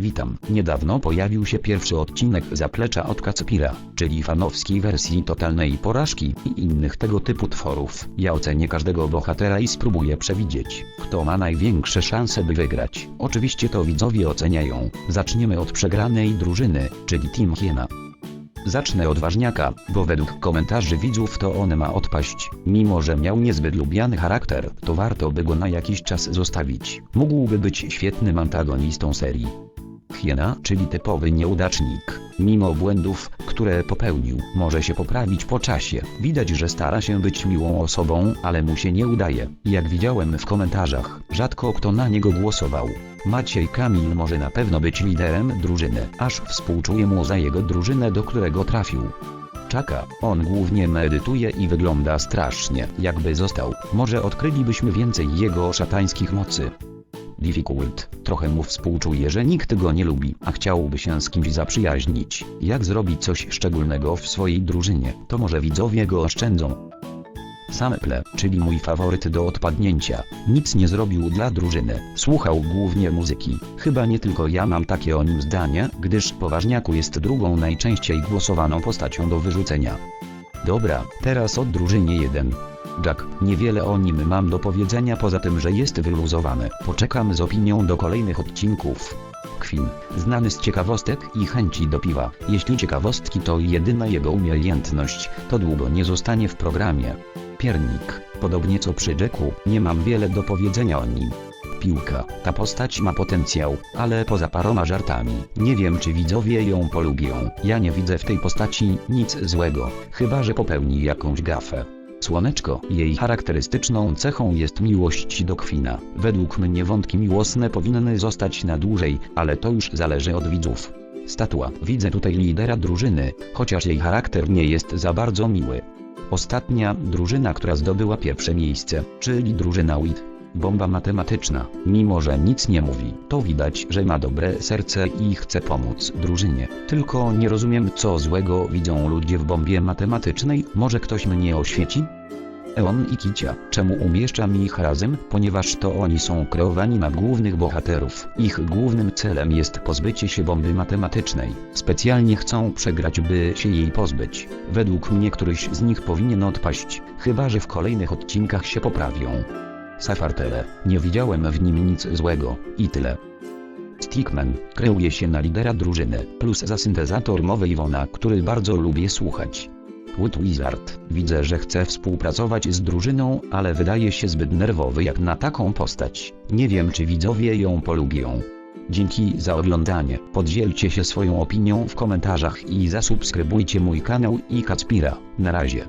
Witam. Niedawno pojawił się pierwszy odcinek Zaplecza od Kacpira, czyli fanowskiej wersji totalnej porażki i innych tego typu tworów. Ja ocenię każdego bohatera i spróbuję przewidzieć, kto ma największe szanse by wygrać. Oczywiście to widzowie oceniają. Zaczniemy od przegranej drużyny, czyli Team Hiena. Zacznę od ważniaka, bo według komentarzy widzów to on ma odpaść. Mimo, że miał niezbyt lubiany charakter, to warto by go na jakiś czas zostawić. Mógłby być świetnym antagonistą serii. Hiena, czyli typowy nieudacznik. Mimo błędów, które popełnił, może się poprawić po czasie. Widać, że stara się być miłą osobą, ale mu się nie udaje. Jak widziałem w komentarzach, rzadko kto na niego głosował. Maciej Kamil może na pewno być liderem drużyny, aż współczuję mu za jego drużynę, do którego trafił. Czaka, on głównie medytuje i wygląda strasznie, jakby został. Może odkrylibyśmy więcej jego szatańskich mocy. Difficult, trochę mu współczuje, że nikt go nie lubi, a chciałby się z kimś zaprzyjaźnić. Jak zrobić coś szczególnego w swojej drużynie, to może widzowie go oszczędzą. Sameple, czyli mój faworyt do odpadnięcia, nic nie zrobił dla drużyny, słuchał głównie muzyki. Chyba nie tylko ja mam takie o nim zdanie, gdyż poważniaku jest drugą najczęściej głosowaną postacią do wyrzucenia. Dobra, teraz o drużynie 1. Jack, niewiele o nim mam do powiedzenia poza tym, że jest wyluzowany. Poczekam z opinią do kolejnych odcinków. Queen, znany z ciekawostek i chęci do piwa. Jeśli ciekawostki to jedyna jego umiejętność, to długo nie zostanie w programie. Piernik, podobnie co przy Jacku, nie mam wiele do powiedzenia o nim. Piłka, ta postać ma potencjał, ale poza paroma żartami, nie wiem czy widzowie ją polubią. Ja nie widzę w tej postaci nic złego, chyba że popełni jakąś gafę. Słoneczko, jej charakterystyczną cechą jest miłość do Kwina. Według mnie wątki miłosne powinny zostać na dłużej, ale to już zależy od widzów. Statua, widzę tutaj lidera drużyny, chociaż jej charakter nie jest za bardzo miły. Ostatnia drużyna, która zdobyła pierwsze miejsce, czyli drużyna WIT. Bomba matematyczna, mimo że nic nie mówi, to widać, że ma dobre serce i chce pomóc drużynie. Tylko nie rozumiem co złego widzą ludzie w bombie matematycznej, może ktoś mnie oświeci? Eon i Kicia, czemu umieszczam ich razem? Ponieważ to oni są kreowani na głównych bohaterów. Ich głównym celem jest pozbycie się bomby matematycznej. Specjalnie chcą przegrać, by się jej pozbyć. Według mnie któryś z nich powinien odpaść, chyba że w kolejnych odcinkach się poprawią. Safartele, nie widziałem w nim nic złego, i tyle. Stickman, kreuje się na lidera drużyny, plus za syntezator mowy Iwona, który bardzo lubię słuchać. Wood Wizard, widzę, że chce współpracować z drużyną, ale wydaje się zbyt nerwowy jak na taką postać. Nie wiem czy widzowie ją polubią. Dzięki za oglądanie, podzielcie się swoją opinią w komentarzach i zasubskrybujcie mój kanał i Kacpira. Na razie.